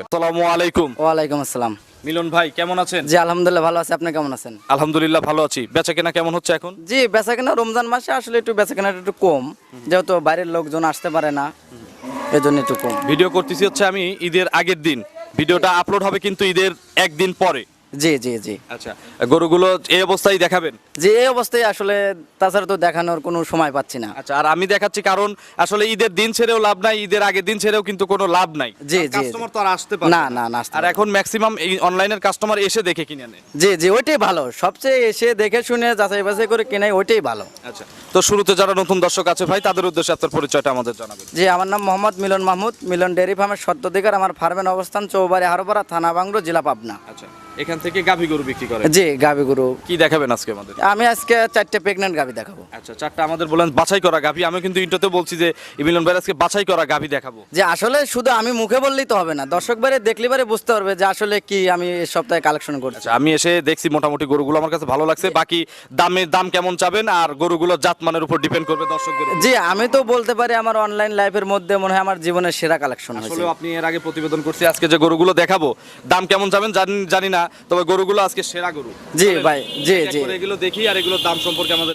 আসসালামু আলাইকুম। ওয়ালাইকুম আসসালাম। মিলন ভাই কেমন আছেন? জি আলহামদুলিল্লাহ ভালো আছি। আপনি কেমন আছেন? আলহামদুলিল্লাহ ভালো আছি। বেচা কেনা কেমন হচ্ছে এখন? জি বেচা কেনা রমজান মাসে আসলে একটু বেচা কেনাটা একটু কম। যেহেতু বাইরের লোকজন আসতে পারে না এজন্য একটু কম। ভিডিও করতেছি হচ্ছে আমি ঈদের আগের দিন। ভিডিওটা আপলোড হবে কিন্তু ঈদের একদিন পরে। জি জি জি। আচ্ছা গরুগুলো এই অবস্থায় দেখাবেন? যে এই অবস্থায় আসলে তাছাড়া তো দেখানোর কোনো সময় পাচ্ছি না। আচ্ছা আর আমি দেখাচ্ছি কারণ আসলে ঈদের দিন ছেড়েও লাভ নাই ঈদের আগের দিন ছেড়েও কিন্তু কোনো লাভ নাই। জি, জি, কাস্টমার তো আর আসতে পারে না, না, না, আসতে আর এখন ম্যাক্সিমাম এই অনলাইনের কাস্টমার এসে দেখে কিনে নেয়। জি জি ওইটাই ভালো। সবচেয়ে এসে দেখে শুনে যাচাই বাছাই করে কেনাই ওইটাই ভালো। আচ্ছা তো শুরুতে যারা নতুন দর্শক আছে ভাই তাদের উদ্দেশ্যে আপনার পরিচয়টা আমাদের জানাবেন। জি আমার নাম মোহাম্মদ মিলন মাহমুদ মিলন ডেয়ারি ফার্মের সত্ত্বাধিকার আমার ফার্মের অবস্থান চৌবাড়ি হারোপাড়া থানা বাংলো জেলা পাবনা। আচ্ছা। এখান থেকে গাভী গরু বিক্রি করে জি গাভি গরু। কি দেখাবেন আজকে আমাদের? আমি আজকে চারটে প্রেগনেন্ট গাভি দেখাবো। আচ্ছা চারটা আমাদের বলেন বাছাই করা গাভী। আমি কিন্তু ইন্টারতে বলছি যে ইমিলন ভাই আজকে বাছাই করা গাভী দেখাবো। যে আসলে শুধু আমি মুখে বললেই তো হবে না দর্শক বারে দেখলে বারে বুঝতে পারবে যে আসলে কি আমি এই সপ্তাহে কালেকশন করছি। আচ্ছা আমি এসে দেখছি মোটামুটি গরুগুলো আমার কাছে ভালো লাগছে বাকি দামে দাম কেমন চাবেন আর গরুগুলোর জাত মানের উপর ডিপেন্ড করবে দর্শকদের। জি আমি তো বলতে পারি আমার অনলাইন লাইফের মধ্যে মনে হয় আমার জীবনের সেরা কালেকশন আসলে আপনি এর আগে প্রতিবেদন করছি আজকে যে গরুগুলো দেখাবো দাম কেমন যাবেন জানি জানি না তবে গরুগুলো আজকে সেরা গরু। জি ভাই জি জি। এগুলো দেখি আর এগুলোর দাম সম্পর্কে আমাদের